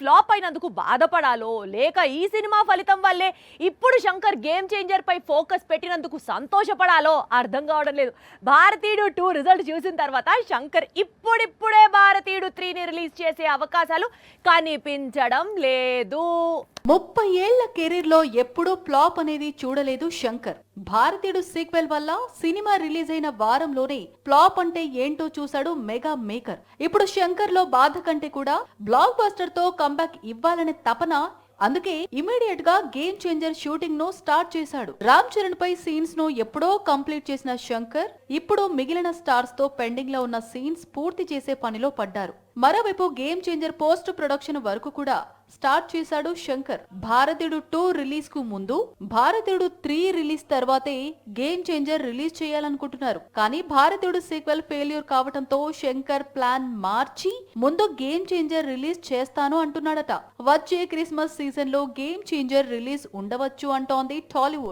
Flop అయినందుకు బాధపడాలో లేక ఈ సినిమా ఫలితం వల్లే ఇప్పుడు శంకర్ గేమ్ చేంజర్ పై ఫోకస్ పెట్టినందుకు సంతోషపడాలో అర్థం కావడం లేదు. భారతీయుడు టూ రిజల్ట్ చూసిన తర్వాత శంకర్ ఇప్పుడిప్పుడే భారతీయుడు త్రీని రిలీజ్ చేసే అవకాశాలు కనిపించడం లేదు. ముప్పై ఏళ్ళ కెరీర్లో ఎప్పుడూ ఫ్లాప్ అనేది చూడలేదు శంకర్. భారతీయుడు సీక్వెల్ వల్ల సినిమా రిలీజ్ అయిన వారంలోనే ఫ్లాప్ అంటే ఏంటో చూశాడు మెగా మేకర్. ఇప్పుడు శంకర్లో బాధ కంటే కూడా బ్లాక్ బస్టర్తో కంబ్యాక్ ఇవ్వాలనే తపన అందుకే ఇమీడియట్గా గేమ్ చేంజర్ షూటింగ్ను స్టార్ట్ చేశాడు. రామ్ చరణ్ పై సీన్స్ను ఎప్పుడో కంప్లీట్ చేసిన శంకర్ ఇప్పుడు మిగిలిన స్టార్స్తో పెండింగ్లో ఉన్న సీన్స్ పూర్తి చేసే పనిలో పడ్డారు. మరోవైపు గేమ్ చేంజర్ పోస్ట్ ప్రొడక్షన్ వరకు కూడా స్టార్ట్ చేశాడు శంకర్. భారతీయుడు టూ రిలీజ్కు ముందు భారతీయుడు త్రీ రిలీజ్ తర్వాతే గేమ్ చేంజర్ రిలీజ్ చేయాలనుకుంటున్నారు. కానీ భారతీయుడు సీక్వెల్ ఫెయిల్యూర్ కావడంతో శంకర్ ప్లాన్ మార్చి ముందు గేమ్ చేంజర్ రిలీజ్ చేస్తాను అంటున్నాడట. వచ్చే క్రిస్మస్ సీజన్లో గేమ్ చేంజర్ రిలీజ్ ఉండవచ్చు అంటోంది టాలీవుడ్.